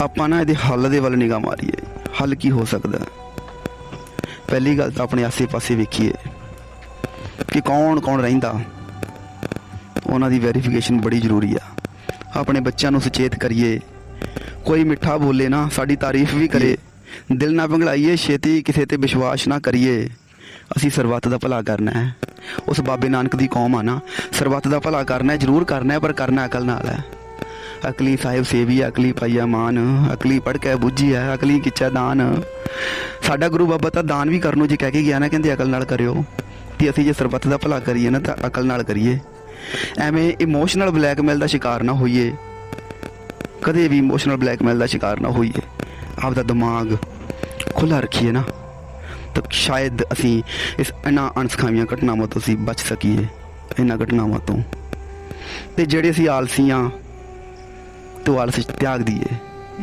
ਆਪਾਂ ਨਾ ਇਹਦੇ ਹੱਲ ਦੇ ਵੱਲ ਨਿਗਾਹ ਮਾਰੀਏ। ਹੱਲ ਕੀ ਹੋ ਸਕਦਾ ਪਹਿਲੀ ਗੱਲ ਤਾਂ ਆਪਣੇ ਆਸੇ-ਪਾਸੇ ਵੇਖੀਏ ਕਿ ਕੌਣ ਕੌਣ ਰਹਿੰਦਾ। ਉਹਨਾਂ ਦੀ ਵੈਰੀਫਿਕੇਸ਼ਨ ਬੜੀ ਜ਼ਰੂਰੀ ਆ। ਆਪਣੇ ਬੱਚਿਆਂ ਨੂੰ ਸੁਚੇਤ ਕਰੀਏ। ਕੋਈ ਮਿੱਠਾ ਬੋਲੇ ਨਾ, ਸਾਡੀ ਤਾਰੀਫ ਵੀ ਕਰੇ। ਦਿਲ ਨਾ ਭੰਗਲਾਈਏ, ਛੇਤੀ ਕਿਸੇ ਤੇ ਵਿਸ਼ਵਾਸ ਨਾ ਕਰੀਏ। ਅਸੀਂ ਸਰਬੱਤ ਦਾ ਭਲਾ ਕਰਨਾ ਹੈ। ਉਸ ਬਾਬੇ ਨਾਨਕ ਦੀ ਕੌਮ ਆ ਨਾ, ਸਰਬੱਤ ਦਾ ਭਲਾ ਕਰਨਾ ਹੈ, ਜ਼ਰੂਰ ਕਰਨਾ ਹੈ, ਪਰ ਕਰਨਾ ਅਕਲ ਨਾਲ ਹੈ। ਅਕਲੀ ਸਾਹਿਬ ਸੇਵੀ ਅਕਲੀ ਪਾਈਆ ਮਾਨ, ਅਕਲੀ ਪੜ ਕੇ ਬੁੱਝੀ ਹੈ ਅਕਲੀ ਕਿਚਾ ਦਾਨ। ਸਾਡਾ ਗੁਰੂ ਬਾਬਾ ਤਾਂ ਦਾਨ ਵੀ ਕਰਨ ਨੂੰ ਜੇ ਕਹਿ ਕੇ ਗਿਆ ਨਾ, ਕਹਿੰਦੇ ਅਕਲ ਨਾਲ ਕਰਿਓ। ਤੇ ਅਸੀਂ ਜੇ ਸਰਬੱਤ ਦਾ ਭਲਾ ਕਰੀਏ ਨਾ, ਤਾਂ ਅਕਲ ਨਾਲ ਕਰੀਏ। ਐਵੇਂ ਇਮੋਸ਼ਨਲ ਬਲੈਕਮੇਲ ਦਾ ਸ਼ਿਕਾਰ ਨਾ ਹੋਈਏ। ਕਦੇ ਵੀ ਇਮੋਸ਼ਨਲ ਬਲੈਕਮੇਲ ਦਾ ਸ਼ਿਕਾਰ ਨਾ ਹੋਈਏ। ਆਪਦਾ ਦਿਮਾਗ ਖੁੱਲਾ ਰੱਖੀਏ ਨਾ, ਤਾਂ ਸ਼ਾਇਦ ਅਸੀਂ ਇਸ ਇਹਨਾਂ ਅਣਸਖਾਵੀਆਂ ਘਟਨਾਵਾਂ ਤੋਂ ਅਸੀਂ ਬਚ ਸਕੀਏ ਇਹਨਾਂ ਘਟਨਾਵਾਂ ਤੋਂ। ਤੇ ਜਿਹੜੇ ਅਸੀਂ ਆਲਸੀਆਂ ਤੋਂ ਆਲਸ ਤਿਆਗ ਦਈਏ।